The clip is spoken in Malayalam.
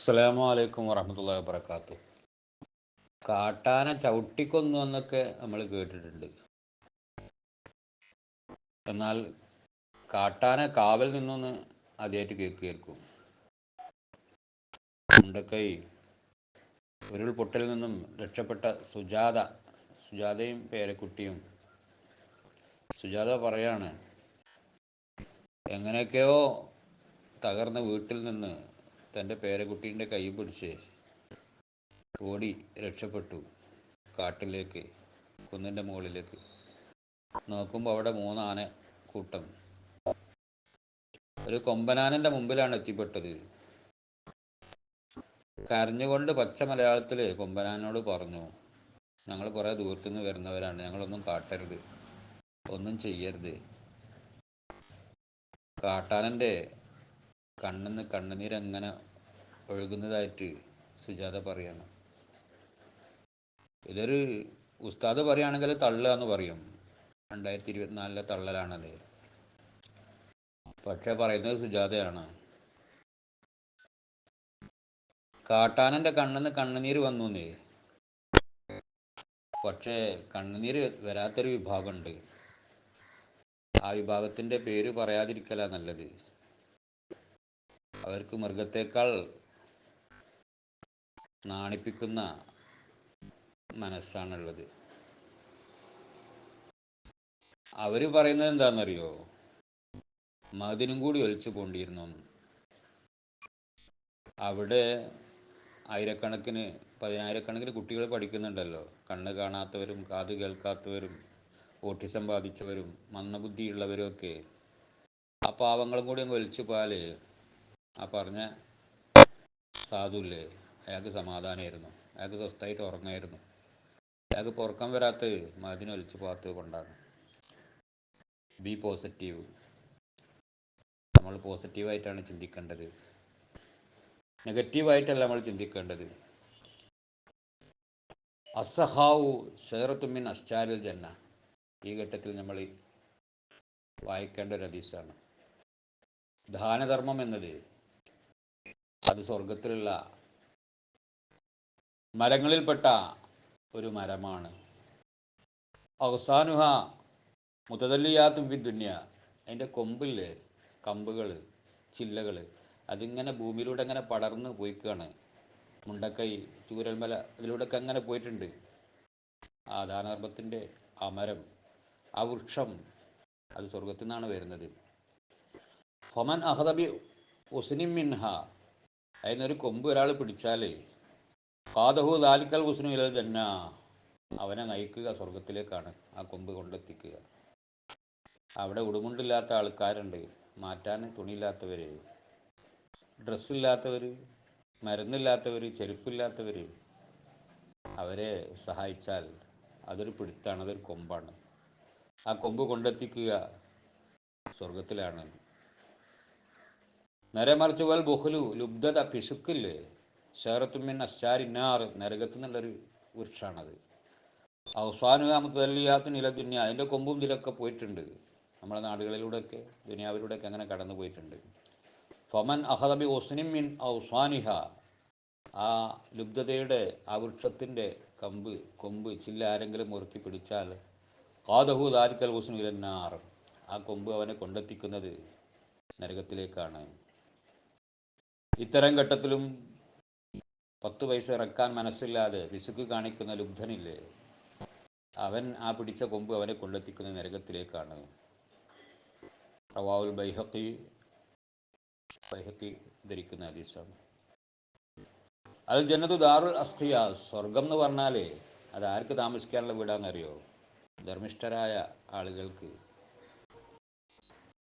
അസ്സലാമു അലൈക്കും വറഹ്മത്തുള്ളാഹി വബറകാതുഹു കാട്ടാന ചവിട്ടിക്കൊന്നു എന്നൊക്കെ നമ്മൾ കേട്ടിട്ടുണ്ട്. എന്നാൽ കാട്ടാന കാവൽ നിന്നൊന്ന് ആദ്യമായിട്ട് കേൾക്കുകയായിരിക്കും. മുണ്ടക്കൈ ഉരുൾപൊട്ടലിൽ നിന്നും രക്ഷപ്പെട്ട സുജാത സുജാതയും പേരക്കുട്ടിയും. സുജാത പറയാണ് എങ്ങനെയൊക്കെയോ തകർന്ന വീട്ടിൽ നിന്ന് തന്റെ പേരക്കുട്ടീന്റെ കൈ പിടിച്ച് ഓടി രക്ഷപ്പെട്ടു കാട്ടിലേക്ക് കുന്നിന്റെ മുകളിലേക്ക്. നോക്കുമ്പോൾ അവിടെ മൂന്നാന കൂട്ടം. ഒരു കൊമ്പനാനന്റെ മുമ്പിലാണ് എത്തിപ്പെട്ടത്. കരഞ്ഞുകൊണ്ട് പച്ച മലയാളത്തിൽ കൊമ്പനാനോട് പറഞ്ഞു ഞങ്ങൾ കുറേ ദൂരത്തുനിന്ന് വരുന്നവരാണ് ഞങ്ങളൊന്നും കാട്ടരുത് ഒന്നും ചെയ്യരുത്. കാട്ടാനന്റെ കണ്ണിന്ന് കണ്ണുനീരങ്ങനെ ഒഴുകുന്നതായിട്ട് സുജാത പറയാണ്. ഇതൊരു ഉസ്താദ് പറയുകയാണെങ്കിൽ തള്ളുക എന്ന് പറയും. രണ്ടായിരത്തി ഇരുപത്തിനാലിലെ തള്ളലാണത്. പക്ഷെ പറയുന്നത് സുജാതയാണ്. കാട്ടാനന്റെ കണ്ണിന്ന് കണ്ണുനീര് വന്നു എന്നേ പക്ഷേ കണ്ണുനീര് വരാത്തൊരു വിഭാഗമുണ്ട്. ആ വിഭാഗത്തിന്റെ പേര് പറയാതിരിക്കല നല്ലത്. അവർക്ക് മൃഗത്തേക്കാൾ നാണിപ്പിക്കുന്ന മനസ്സാണുള്ളത്. അവർ പറയുന്നത് എന്താണെന്നറിയോ? മതിനും കൂടി ഒലിച്ചു പോണ്ടിയിരുന്നു അവിടെ ആയിരക്കണക്കിന് പതിനായിരക്കണക്കിന് കുട്ടികൾ പഠിക്കുന്നുണ്ടല്ലോ. കണ്ണ് കാണാത്തവരും കാത് കേൾക്കാത്തവരും ഓട്ടിസം ബാധിച്ചവരും മന്ദബുദ്ധിയുള്ളവരും ഒക്കെ ആ പാവങ്ങളും കൂടി അങ്ങ് ഒലിച്ചു പോയാലേ ആ പറഞ്ഞ സാധുല്ലേ? അയാൾക്ക് സമാധാനമായിരുന്നു അയാൾക്ക് സ്വസ്ഥമായിട്ട് ഉറങ്ങായിരുന്നു. അയാൾക്ക് പുറക്കം വരാത്ത മതിന് ഒലിച്ചു പോകാത്തത് കൊണ്ടാണ്. Be positive. നമ്മൾ പോസിറ്റീവായിട്ടാണ് ചിന്തിക്കേണ്ടത്. നെഗറ്റീവായിട്ടല്ല നമ്മൾ ചിന്തിക്കേണ്ടത്. അസഹാവു ഷെയറത്തുമിൻ അസ്റ്റാരിൽ ജന്ന. ഈ ഘട്ടത്തിൽ നമ്മൾ വായിക്കേണ്ട ഒരു ഹദീസാണ്. ദാനധർമ്മം എന്നത് അത് സ്വർഗത്തിലുള്ള മരങ്ങളിൽപ്പെട്ട ഒരു മരമാണ്. അവസാനുഹ മുതതല്ലിയാത്തും വി ദുന്യ. അതിന്റെ കൊമ്പില്ലേ കമ്പുകൾ ചില്ലകൾ അതിങ്ങനെ ഭൂമിയിലൂടെ അങ്ങനെ പടർന്ന് പോയിക്കാണ്. മുണ്ടക്കൈ ചൂരൽമല ഇതിലൂടെയൊക്കെ അങ്ങനെ പോയിട്ടുണ്ട്. ആ ദാനർഭത്തിന്റെ ആ മരം ആ വൃക്ഷം അത് സ്വർഗത്തിൽ നിന്നാണ് വരുന്നത് ഹൊമൻ അഹദബി ഉസ്നിം മിൻഹ. അതിനൊരു കൊമ്പ് ഒരാൾ പിടിച്ചാൽ കാതഹു ദാലിക്കൽ ഹുസ്നു ഇലൽ ജന്ന. അവനെ നയിക്കുക സ്വർഗത്തിലേക്കാണ് ആ കൊമ്പ് കൊണ്ടെത്തിക്കുക. അവിടെ ഉടുമുണ്ടില്ലാത്ത ആൾക്കാരുണ്ട്. മാറ്റാൻ തുണിയില്ലാത്തവർ ഡ്രസ്സില്ലാത്തവർ മരുന്നില്ലാത്തവർ ചെരുപ്പില്ലാത്തവർ അവരെ സഹായിച്ചാൽ അതൊരു പിടുത്താണ് അതൊരു കൊമ്പാണ്. ആ കൊമ്പ് കൊണ്ടെത്തിക്കുക സ്വർഗത്തിലാണ് നേരെ മറിച്ച് വൽ ബുഹ്ലു ലുബ്ധത പിശുക്കില്ലേ? ഷേറത്തുമിൻ നാർ നരകത്തു നിന്നുള്ളൊരു വൃക്ഷമാണത് അവസാനുകാമത്തല്ലിയാത്തിന് ഇല ദുന്യ അതിന്റെ കൊമ്പും ഇതിലൊക്കെ പോയിട്ടുണ്ട്. നമ്മുടെ നാടുകളിലൂടെയൊക്കെ ദുനിയാവിലൂടെയൊക്കെ അങ്ങനെ കടന്നു പോയിട്ടുണ്ട്. ഫമൻ അഹദബി ഒസ്നിമിൻ ഔസ്വാനിഹ ആ ലുബ്ധതയുടെ ആ വൃക്ഷത്തിന്റെ കമ്പ് കൊമ്പ് ചില്ല ആരെങ്കിലും മുറുക്കി പിടിച്ചാൽ കാതഹു ദാരിക്കൽ ഹുസ്നു ആ കൊമ്പ് അവനെ കൊണ്ടെത്തിക്കുന്നത് നരകത്തിലേക്കാണ്. ഇത്തരം ഘട്ടത്തിലും പത്ത് പൈസ ഇറക്കാൻ മനസ്സില്ലാതെ വിസുക്ക് കാണിക്കുന്ന ലുബ്ധനില്ലേ? അവൻ ആ പിടിച്ച കൊമ്പ് അവനെ കൊണ്ടെത്തിക്കുന്ന നരകത്തിലേക്കാണ്. റവാവുൽ ബൈഹക്കി ബൈഹക്കി ധരിക്കുന്ന ഹദീസാണ്. അത് ജന്നത്തു ദാറുൽ അസ്ഖിയ സ്വർഗം എന്ന് പറഞ്ഞാലേ അത് ആർക്ക് താമസിക്കാനുള്ള വീടാണെന്നറിയോ ധർമ്മിഷ്ഠരായ ആളുകൾക്ക്.